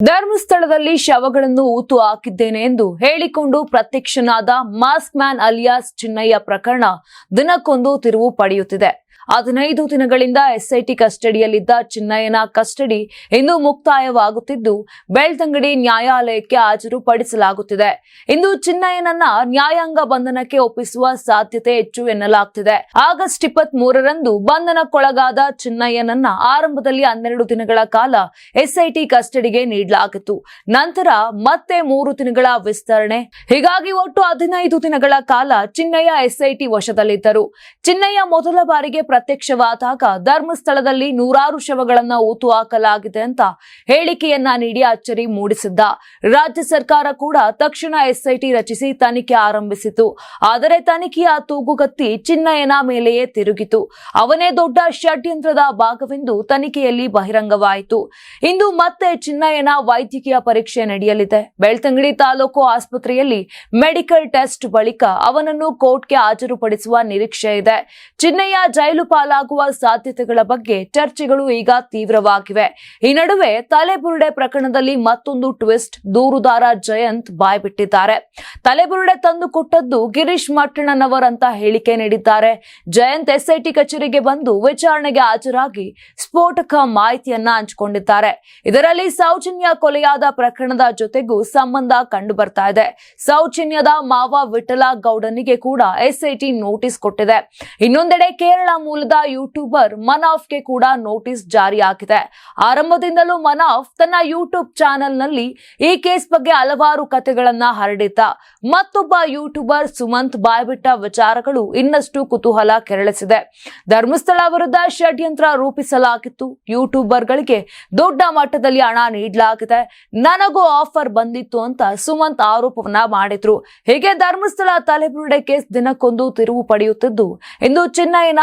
ಧರ್ಮಸ್ಥಳದಲ್ಲಿ ಶವಗಳನ್ನು ಊತು ಹಾಕಿದ್ದೇನೆ ಎಂದು ಹೇಳಿಕೊಂಡು ಪ್ರತ್ಯಕ್ಷನಾದ ಮಾಸ್ಕ್ ಮ್ಯಾನ್ ಅಲಿಯಾಸ್ ಚಿನ್ನಯ್ಯ ಪ್ರಕರಣ ದಿನಕ್ಕೊಂದು ತಿರುವು ಪಡೆಯುತ್ತಿದೆ. ಹದಿನೈದು ದಿನಗಳಿಂದ ಎಸ್ಐಟಿ ಕಸ್ಟಡಿಯಲ್ಲಿದ್ದ ಚಿನ್ನಯ್ಯನ ಕಸ್ಟಡಿ ಇಂದು ಮುಕ್ತಾಯವಾಗುತ್ತಿದ್ದು, ಬೆಳ್ತಂಗಡಿ ನ್ಯಾಯಾಲಯಕ್ಕೆ ಹಾಜರುಪಡಿಸಲಾಗುತ್ತಿದೆ. ಇಂದು ಚಿನ್ನಯ್ಯನನ್ನ ನ್ಯಾಯಾಂಗ ಬಂಧನಕ್ಕೆ ಒಪ್ಪಿಸುವ ಸಾಧ್ಯತೆ ಹೆಚ್ಚು ಎನ್ನಲಾಗುತ್ತಿದೆ ಆಗಸ್ಟ್ ಇಪ್ಪತ್ತ್ ಮೂರರಂದು ಬಂಧನಕ್ಕೊಳಗಾದ ಚಿನ್ನಯ್ಯನನ್ನ ಆರಂಭದಲ್ಲಿ ಹನ್ನೆರಡು ದಿನಗಳ ಕಾಲ ಎಸ್ಐಟಿ ಕಸ್ಟಡಿಗೆ ನೀಡಲಾಗಿತ್ತು. ನಂತರ ಮತ್ತೆ ಮೂರು ದಿನಗಳ ವಿಸ್ತರಣೆ. ಹೀಗಾಗಿ ಒಟ್ಟು ಹದಿನೈದು ದಿನಗಳ ಕಾಲ ಚಿನ್ನಯ್ಯ ಎಸ್ಐಟಿ ವಶದಲ್ಲಿದ್ದರು. ಚಿನ್ನಯ್ಯ ಮೊದಲ ಬಾರಿಗೆ ಪ್ರತ್ಯಕ್ಷವಾದಾಗ ಧರ್ಮಸ್ಥಳದಲ್ಲಿ ನೂರಾರು ಶವಗಳನ್ನ ಊತು ಹಾಕಲಾಗಿದೆ ಅಂತ ಹೇಳಿಕೆಯನ್ನ ನೀಡಿ ಅಚ್ಚರಿ ಮೂಡಿಸಿದ್ದ. ರಾಜ್ಯ ಸರ್ಕಾರ ಕೂಡ ತಕ್ಷಣ ಎಸ್ಐಟಿ ರಚಿಸಿ ತನಿಖೆ ಆರಂಭಿಸಿತು. ಆದರೆ ತನಿಖೆಯ ತೂಗುಗತ್ತಿ ಚಿನ್ನಯ್ಯನ ಮೇಲೆಯೇ ತಿರುಗಿತು. ಅವನೇ ದೊಡ್ಡ ಷಡ್ಯಂತ್ರದ ಭಾಗವೆಂದು ತನಿಖೆಯಲ್ಲಿ ಬಹಿರಂಗವಾಯಿತು. ಇಂದು ಮತ್ತೆ ಚಿನ್ನಯ್ಯನ ವೈದ್ಯಕೀಯ ಪರೀಕ್ಷೆ ನಡೆಯಲಿದೆ. ಬೆಳ್ತಂಗಡಿ ತಾಲೂಕು ಆಸ್ಪತ್ರೆಯಲ್ಲಿ ಮೆಡಿಕಲ್ ಟೆಸ್ಟ್ ಬಳಿಕ ಅವನನ್ನು ಕೋರ್ಟ್ಗೆ ಹಾಜರುಪಡಿಸುವ ನಿರೀಕ್ಷೆ ಇದೆ. ಚಿನ್ನಯ್ಯ ಜೈಲು ಪಾಲಾಗುವ ಸಾಧ್ಯತೆಗಳ ಬಗ್ಗೆ ಚರ್ಚೆಗಳು ಈಗ ತೀವ್ರವಾಗಿವೆ. ಈ ನಡುವೆ ತಲೆಬುರುಡೆ ಪ್ರಕರಣದಲ್ಲಿ ಮತ್ತೊಂದು ಟ್ವಿಸ್ಟ್ ದೂರುದಾರ ಜಯಂತ್ ಬಾಯ್ಬಿಟ್ಟಿದ್ದಾರೆ. ತಲೆಬುರುಡೆ ತಂದು ಕೊಟ್ಟದ್ದು ಗಿರೀಶ್ ಮಟ್ಟಣ್ಣನವರಂತ ಹೇಳಿಕೆ ನೀಡಿದ್ದಾರೆ. ಜಯಂತ್ ಎಸ್ಐಟಿ ಕಚೇರಿಗೆ ಬಂದು ವಿಚಾರಣೆಗೆ ಹಾಜರಾಗಿ ಸ್ಫೋಟಕ ಮಾಹಿತಿಯನ್ನ ಹಂಚಿಕೊಂಡಿದ್ದಾರೆ. ಇದರಲ್ಲಿ ಸೌಜನ್ಯ ಕೊಲೆಯಾದ ಪ್ರಕರಣದ ಜೊತೆಗೂ ಸಂಬಂಧ ಕಂಡು ಬರ್ತಾ ಇದೆ. ಸೌಜನ್ಯದ ಮಾವ ವಿಠಲ ಗೌಡನಿಗೆ ಕೂಡ ಎಸ್ಐಟಿ ನೋಟಿಸ್ ಕೊಟ್ಟಿದೆ. ಇನ್ನೊಂದೆಡೆ ಕೇರಳ ಮೂಲದ ಯೂಟ್ಯೂಬರ್ ಮನಾಫ್ಗೆ ಕೂಡ ನೋಟಿಸ್ ಜಾರಿ ಆಗಿದೆ ಆರಂಭದಿಂದಲೂ ಮನಾಫ್ ತನ್ನ ಯೂಟ್ಯೂಬ್ ಚಾನೆಲ್ನಲ್ಲಿ ಈ ಕೇಸ್ ಬಗ್ಗೆ ಹಲವಾರು ಕಥೆಗಳನ್ನ ಹರಡಿದ್ದ. ಮತ್ತೊಬ್ಬ ಯೂಟ್ಯೂಬರ್ ಸುಮಂತ್ ಬಾಯ್ಬಿಟ್ಟ ವಿಚಾರಗಳು ಇನ್ನಷ್ಟು ಕುತೂಹಲ ಕೆರಳಿಸಿದೆ. ಧರ್ಮಸ್ಥಳ ವಿರುದ್ಧ ಷಡ್ಯಂತ್ರ ರೂಪಿಸಲಾಗಿತ್ತು. ಯೂಟ್ಯೂಬರ್ಗಳಿಗೆ ದೊಡ್ಡ ಮಟ್ಟದಲ್ಲಿ ಹಣ ನೀಡಲಾಗಿದೆ. ನನಗೂ ಆಫರ್ ಬಂದಿತ್ತು ಅಂತ ಸುಮಂತ್ ಆರೋಪವನ್ನ ಮಾಡಿದ್ರು. ಹೀಗೆ ಧರ್ಮಸ್ಥಳ ತಲೆಬುರುಡೆ ಕೇಸ್ ದಿನಕ್ಕೊಂದು ತಿರುವು ಪಡೆಯುತ್ತಿದ್ದು, ಇಂದು ಚಿನ್ನಯ್ಯನ